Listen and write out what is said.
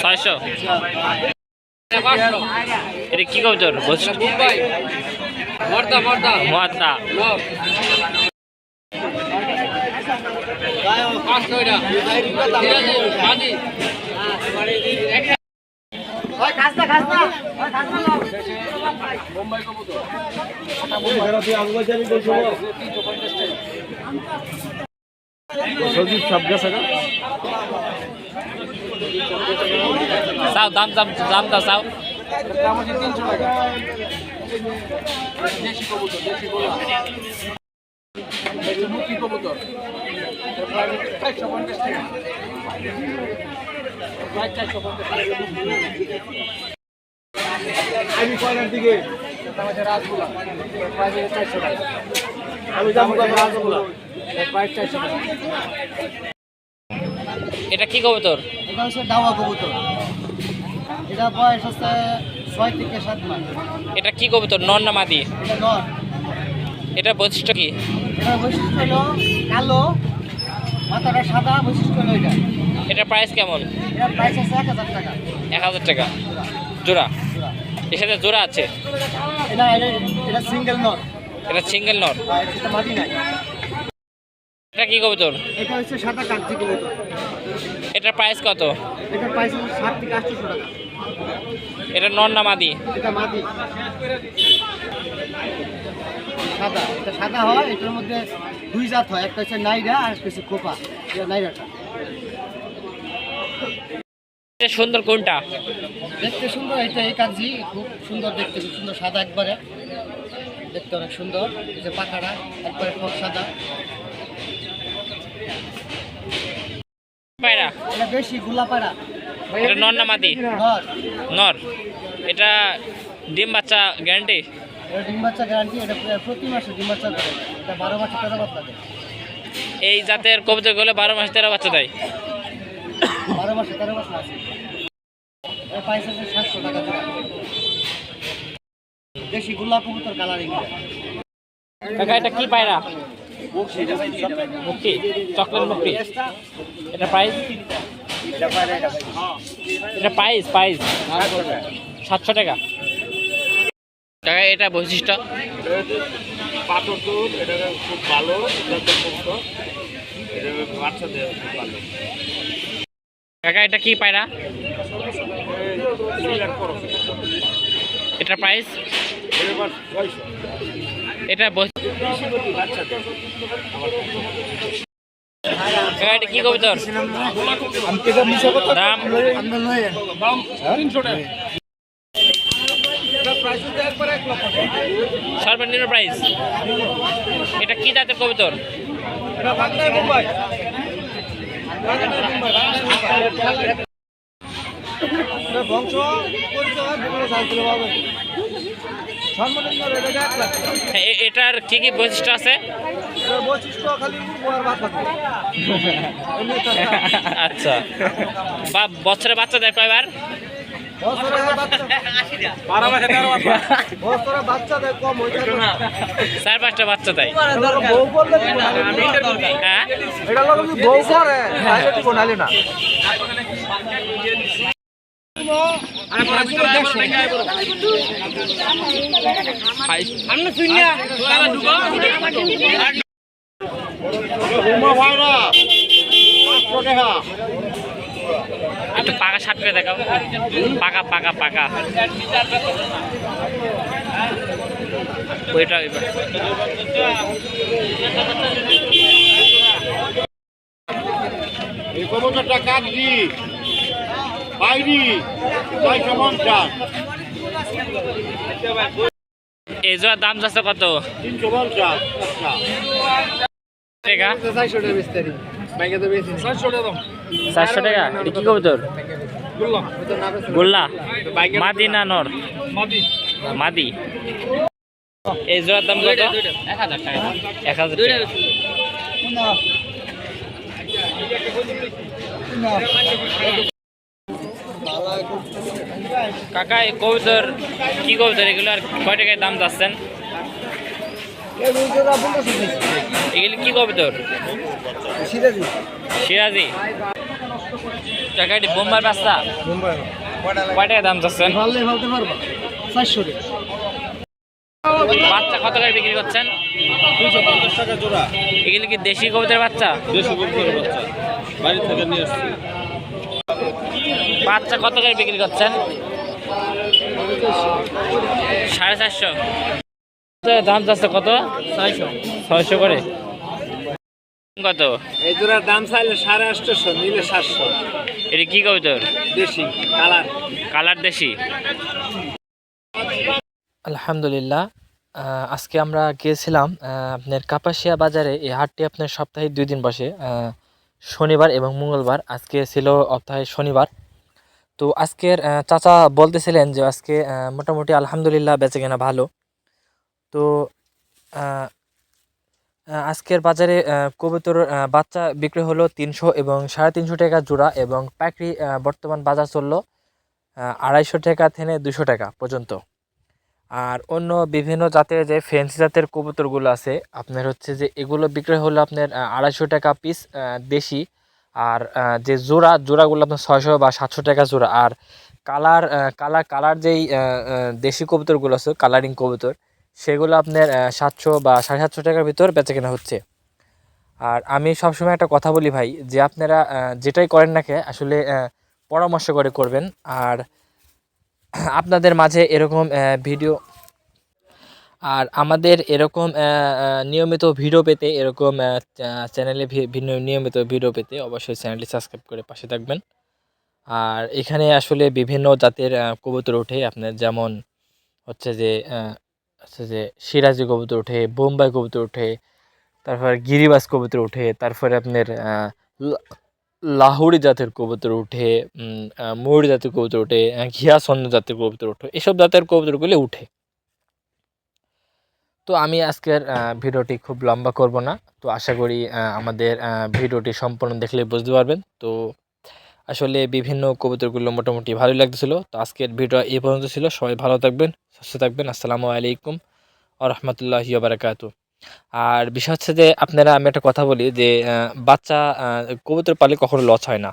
ছয়শো। এটা কি কবুতর মর্দা। মহাত্মা পাঁচশো এটা বাজি চাও দাম দাম দাম দাও চাও আমি দিকে দাম চারশো টাকা আমি রাজগুলা এটা কি কবুতর? এটা হচ্ছে ডাওয়া কবুতর। এটা বয়স হচ্ছে ছয় থেকে সাত মাস। এটা কি কবুতর? নর না মাদি? এটা নর। বৈশিষ্ট্য কি? এটার বৈশিষ্ট্য হলো কালো মাথাটা সাদা বৈশিষ্ট্য হলো এটা। এটা প্রাইস কেমন? এটার প্রাইস আছে এক হাজার টাকা। এক হাজার টাকা। জোড়া? এর সাথে জোড়া আছে? এটা এটা এটা সিঙ্গেল নর। এটা সিঙ্গেল নর? আর এটা মাটি নাই। এটা কি কবুতর? এটা হচ্ছে সাদা কাঠি কবুতর। এটার প্রাইস কত? এটার প্রাইস হচ্ছে ষাট থেকে আটশোশো টাকা। এটা নর না মাদি? এটা মাটি সাদা। এটা সাদা হয় এটার মধ্যে দুই জাত হয় একটা হচ্ছে নাইরা আর একটা হচ্ছে খোপা। এটা নাইরাটা। এটা সুন্দর কোনটা? দেখতে সুন্দর এটা এই খুব সুন্দর দেখতে খুব সুন্দর সাদা একবারে। দেখতে অনেক সুন্দর এই যে পাখাটা একবারে সাদা। পায়রা? এটা বেশি এটা নর না মাদি? নর। এটা ডিম বাচ্চা গ্যারান্টি? এটা ডিম বাচ্চা গ্যারান্টি এটা প্রতি মাসে ডিম বাচ্চা করে এটা বারো মাসে তেরো বাচ্চা দেয়। এই জাতের কবুতরগুলো বারো মাস তেরো বাচ্চা দেয়? বারো মাসে তেরো বাচ্চা আছে। সাতশো টাকা। দেশি গোলাপ কবুতর কালারিং এটা কি পায়রা? মুক্তি চকলেট মুক্তি এটা প্রাইস এটা প্রাইস প্রাইস সাতশো টাকা। কাকা এটা বৈশিষ্ট্য? পাথর দুধ এটা খুব ভালো এটা এটা বাচ্চাদের খুব ভালো। কাকা এটা কি পায়রা? এটা প্রাইস এটা এটা কি কবিতর? দাম? সর্বনিম্ন প্রাইস এটা কি জাতের কবিতর? মুম্বাই এটার কি কি বৈশিষ্ট্য আছে? আচ্ছা। বা বছরে বাচ্চা দেয় কয়বার? চার পাঁচটা বাচ্চা হ্যাঁ? একটু পাকা শার্ট করে দেখাও পাকা পাকা পাকা ওইটা ওইটা। কবুতরটা কাটছি বাইরি ছয়শো পঞ্চাশ এই জোড়ার দাম যাচ্ছে কত? তিনশো পঞ্চাশ আচ্ছা। টাকা চারশো টাকা বিস্তারি ব্যাংকে তো বেশি ছয়শো টাকা দাম। চারশো টাকা? এটা কি কবুতর? গোল্লা। মাদি না নর? মাদি। মাদি। এই জোড়ার দাম কত? এক হাজার টাকা। এক হাজার টাকা। কাকা এই কবুতর, কি কবুতর এগুলো আর কয় টাকায় দাম যাচ্ছেন? এগুলো কি কবুতর? সিরাজি। টাকা এটি বোম্বার মুম্বাই কয় টাকা দাম টাকা বাচ্চা কত করে বিক্রি করছেন? টাকা এগুলি কি দেশি কবুতরের বাচ্চা বাচ্চা? বাচ্চা কত করে বিক্রি করছেন? সাড়ে চারশো। দাম চাচ্ছে কত? ছয়শো। ছয়শো করে। কত? এই জোড়ার দাম চাইলে সাড়ে আটশোশো নিলে সাতশো। এটি কি কবুতর দেশি কালার। কালার দেশি। আলহামদুলিল্লাহ। আজকে আমরা গিয়েছিলাম আপনার কাপাসিয়া বাজারে। এই হাটটি আপনার সপ্তাহে দুই দিন বসে। শনিবার এবং মঙ্গলবার। আজকে ছিল সপ্তাহে শনিবার। তো আজকের চাচা বলতেছিলেন যে আজকে মোটামুটি আলহামদুলিল্লাহ বেচে কেনা ভালো। তো আজকের বাজারে কবুতর বাচ্চা বিক্রি হলো তিনশো এবং সাড়ে তিনশো টাকা জোড়া এবং আহ, বর্তমান বাজার চলল আড়াইশো টাকা থেকে দুশো টাকা পর্যন্ত। আর অন্য বিভিন্ন জাতের যে ফ্যান্সি জাতের কবুতরগুলো আছে আপনার হচ্ছে যে এগুলো বিক্রি হলো আপনার আড়াইশো টাকা পিস দেশি। আর যে জোড়া, জোড়াগুলো আপনার ছয়শো বা সাতশো টাকা জোড়া। আর কালার কালার কালার যেই দেশি কবুতরগুলো আছে কালারিং কবুতর, সেগুলো আপনার সাতশো বা সাড়ে সাতশো টাকার ভিতর বেচা কেনা হচ্ছে। আর আমি সবসময় একটা কথা বলি ভাই, যে আপনারা যেটাই করেন না আসলে পরামর্শ করে করবেন। আর আপনাদের মাঝে এরকম ভিডিও আর আমাদের এরকম নিয়মিত ভিডিও পেতে এরকম চ্যানেলে ভিন্ন নিয়মিত ভিডিও পেতে অবশ্যই চ্যানেলটি সাবস্ক্রাইব করে পাশে থাকবেন। আর এখানে আসলে বিভিন্ন জাতের কবুতর ওঠে। আপনার যেমন হচ্ছে যে হচ্ছে যে সিরাজি কবুতর ওঠে বোম্বাই কবুতর ওঠে তারপর গিরিবাজ কবুতর ওঠে তারপরে আপনার লাহুরি জাতের কবুতর উঠে ময়ূর জাতের কবুতর উঠে আহ, ঘিয়াছন্ন জাতের কবুতর উঠে এসব জাতের কবুতরগুলি উঠে। তো আমি আজকের ভিডিওটি খুব লম্বা করব না। তো আশা করি আমাদের ভিডিওটি সম্পূর্ণ দেখলে বুঝতে পারবেন। তো আসলে বিভিন্ন কবুতরগুলো মোটামুটি ভালোই লাগতেছিল। তো আজকের ভিডিও এই পর্যন্ত ছিল। সবাই ভালো থাকবেন, সুস্থ থাকবেন। আসসালামু আলাইকুম আ রহমতুল্লাহি বারাকাতু আর বিষয় হচ্ছে যে, আপনারা আমি একটা কথা বলি যে বাচ্চা কবুতর পালে কখনো লস হয় না।